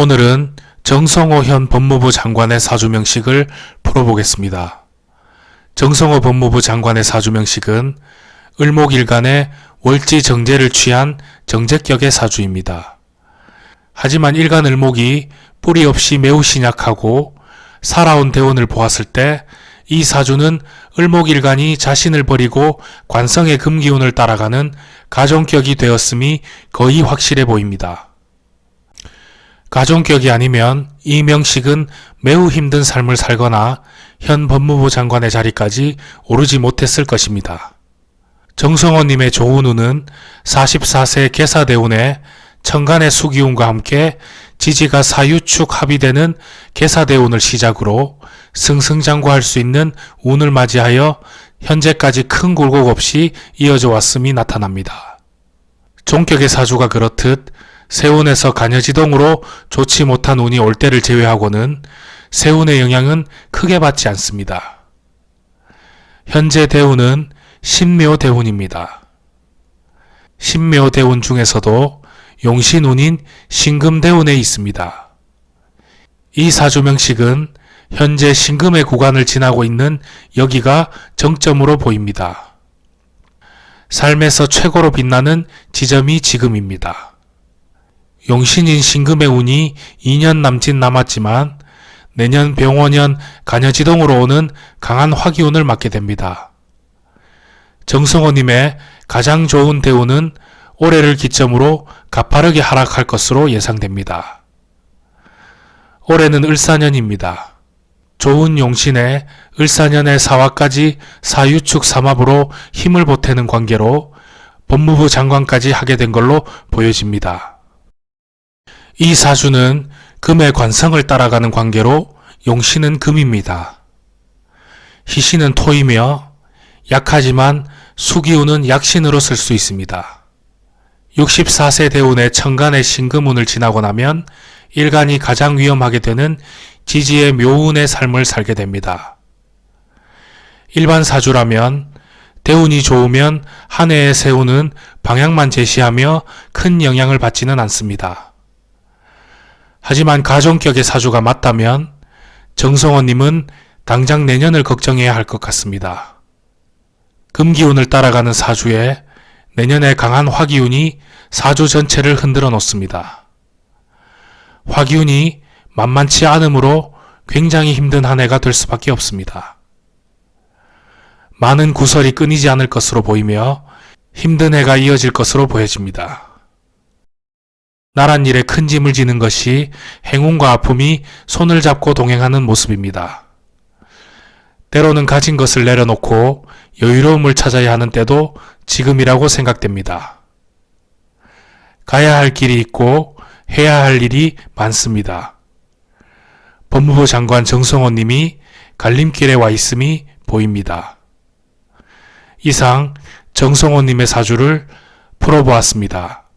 오늘은 정성호 현 법무부 장관의 사주명식을 풀어보겠습니다. 정성호 법무부 장관의 사주명식은 을목일간의 월지 정제를 취한 정제격의 사주입니다. 하지만 일간 을목이 뿌리 없이 매우 신약하고 살아온 대운을 보았을 때 이 사주는 을목일간이 자신을 버리고 관성의 금기운을 따라가는 가정격이 되었음이 거의 확실해 보입니다. 가정격이 아니면 이 명식은 매우 힘든 삶을 살거나 현 법무부 장관의 자리까지 오르지 못했을 것입니다. 정성호님의 운은 44세 개사대운에 천간의 수기운과 함께 지지가 사유축 합의되는 개사대운을 시작으로 승승장구할 수 있는 운을 맞이하여 현재까지 큰 굴곡 없이 이어져 왔음이 나타납니다. 종격의 사주가 그렇듯 세운에서 간여지동으로 좋지 못한 운이 올 때를 제외하고는 세운의 영향은 크게 받지 않습니다. 현재 대운은 신묘 대운입니다. 신묘 대운 중에서도 용신운인 신금대운에 있습니다. 이 사주명식은 현재 신금의 구간을 지나고 있는 여기가 정점으로 보입니다. 삶에서 최고로 빛나는 지점이 지금입니다. 용신인 신금의 운이 2년 남짓 남았지만 내년 병원년 간여지동으로 오는 강한 화기운을 맞게 됩니다. 정성호님의 가장 좋은 대운은 올해를 기점으로 가파르게 하락할 것으로 예상됩니다. 올해는 을사년입니다. 좋은 용신의 을사년의 사화까지 사유축 삼합으로 힘을 보태는 관계로 법무부 장관까지 하게 된 걸로 보여집니다. 이 사주는 금의 관성을 따라가는 관계로 용신은 금입니다. 희신은 토이며 약하지만 수기운은 약신으로 쓸 수 있습니다. 64세 대운의 천간의 신금운을 지나고 나면 일간이 가장 위험하게 되는 지지의 묘운의 삶을 살게 됩니다. 일반 사주라면 대운이 좋으면 한 해의 세운은 방향만 제시하며 큰 영향을 받지는 않습니다. 하지만 가정격의 사주가 맞다면 정성호님은 당장 내년을 걱정해야 할 것 같습니다. 금기운을 따라가는 사주에 내년에 강한 화기운이 사주 전체를 흔들어 놓습니다. 화기운이 만만치 않으므로 굉장히 힘든 한 해가 될 수밖에 없습니다. 많은 구설이 끊이지 않을 것으로 보이며 힘든 해가 이어질 것으로 보여집니다. 나란 일에 큰 짐을 지는 것이 행운과 아픔이 손을 잡고 동행하는 모습입니다. 때로는 가진 것을 내려놓고 여유로움을 찾아야 하는 때도 지금이라고 생각됩니다. 가야 할 길이 있고 해야 할 일이 많습니다. 법무부 장관 정성호 님이 갈림길에 와 있음이 보입니다. 이상 정성호 님의 사주를 풀어보았습니다.